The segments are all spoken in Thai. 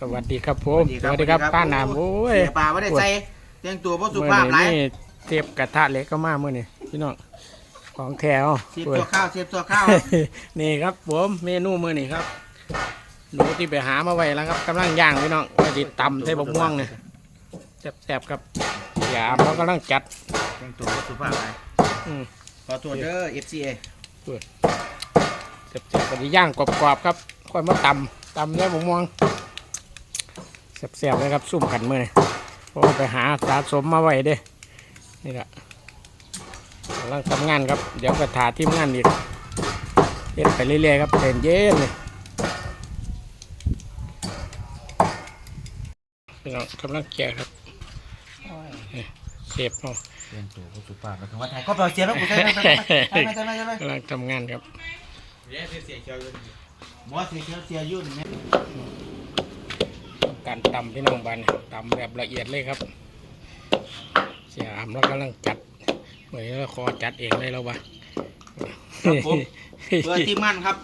สวัสดีครับผมสวัสดีครับป้าหนามโอ้ยเสียปลาไม่ได้ใส่เตียงตัวพ่สุเมื่อภาพไรนี้นี่เทปกระทะเหล็กก็มาเมื่อนี้พี่น้องของแถวเสียบตัวข้าวเสียบตัวข้าวนี่ครับผมเมนูมื้อนี้ครับหนูที่ไปหามาไว้แล้วครับกำลังย่างพี่น้องว่าสิตำใส่บกม่วงเนี่ยแซ่บๆครับยามเรากำลังจัดเตียงตัวพ่สุภาพไรอืมขอตัวเด้อ FCA แซ่บๆกันย่างกรอบๆครับค่อยมาตำตำใส่บกม่วง แซ่บๆเลยครับซุ่มกันมื้อนี้เพราะไปหาสะสมมาไว้เด้นี่แหละกำลังทำงานครับ เดี๋ยวไปถาทีมงานอีกเฮ็ดไปเรื่อยๆครับเย็นเย็นเลยพี่น้องกำลังแกะครับเสียบเนาะเตียงตัวพ่สุภาพแล้วก็ว่าไทยก็เปล่าเสียบแล้วกูใช่ไหมใช่ไหมใช่ไหมใช่ไหมกำลังทำงานครับหมอเสียเขียวเสียยุ่นเนี่ย การตำพี่น้องบ้านนี่ตำแบบละเอียดเลยครับเสียอามแล้วกำลังจัดเหมือนเราคอจัดเองเลยแล้ววะเพื่อทีมงานครับ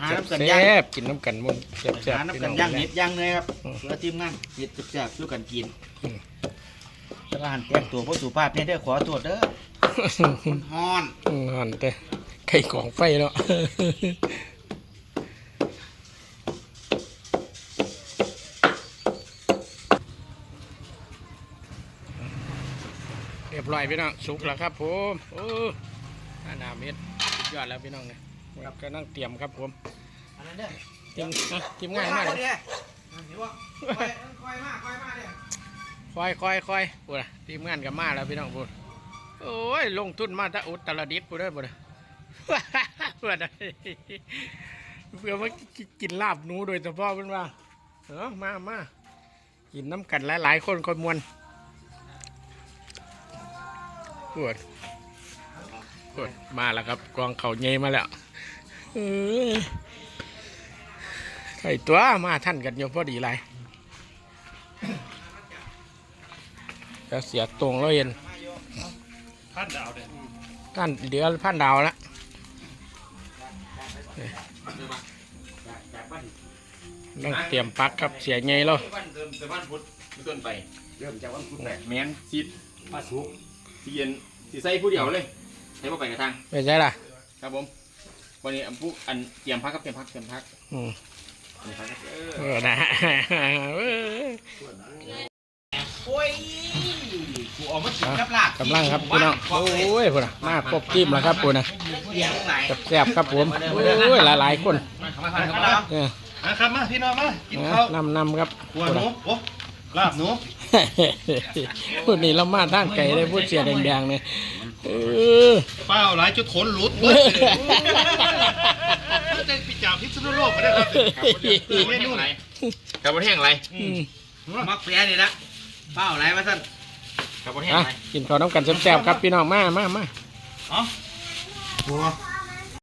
หาน้ำกันย่างแซ่บกินน้ำกันมุนแซ่บหาๆพี่น้ำน้กัอนงย่างเน็ดย่างเลยครับเพื่อทีมงานเน็ดจับๆช่วยกันกินตลาดเตียงตัวพ่สุภาพเนี่ยเด้อขอตัวเด้อฮอนนอนแต่ไข่ของไฟเนาะ รียบร้อยพี่น้องสุกแล้วครับผมโอ้อาหนาเม็ดสุดยอดแล้วพี่น้องเนี่ยครับก็นั่งเตรียมครับผมอันนั้นเด้อทีมนะทีมงานมากเลยเด้อเห็นบ่คอยคอยมาคอยมาเด้อคอยคอยคอยพูดนะทีมงานกับมาแล้วพี่น้องพูดโอ้ยลงทุนมาแตะอุตรดิตถ์พูดได้พูดนะพูดนะเพื่อมากินลาบหนูโดยเฉพาะเพื่อนว่าเออมามากินน้ำกันหลายๆคนคนมว นพูดพูดมาแล้วครับกองเขาเงยมาแล้วเออไข่ตัวมาท่านกันอยู่พอดีไรจะเสียตรงแล้วเย็นพันดาวเด่นท่านเดือนพันดาวละต้องเตรียมปลักครับเสียไงแล้ววันเดิมแต่วันพุธเป็นต้นไป เริ่มจากวันพุธแหละแมนซีดปลาสุก ที่เย็นสีใส่ผู้เดียวเลยใช้มาไปกระทางไม่ใช่ล่ะ ครับผมวันนี้อันผู้อันเตรียมพักครับเตรียมพักเตรียมพักอืมเตรียมพักครับเอเอออนะเออโอ้ยกูออกมากินกับลาบกำลังครับพี่น้องโอ้ยพุ่นน่ะมาครบทีมแล้วครับพุ่นนะเลี้ยงไหนแซ่บๆครับผมโอ้ยหลายๆคนมาเข้ามาเข้ามาเออมาครับมาพี่น้องมากินข้าวนำนำๆครับหัวหนูโอ้ลาบหนู พูดนี่เรามาท่านไก่เลยพูดเสียแดงๆเนี่ยเออเปล่าหลายจุดขนหลุดเบิดจะปิจ่าพิษณุโลกมาได้ครับเมนูไหนกับบนแห้งอะไรอืมมักเสียนี่ละเป้าอะไรมาสั่นกับบนแห้งอะอะไรกินข้าวน้ำกันแซ่บๆครับพี่น้องมามามาอ๋อบัว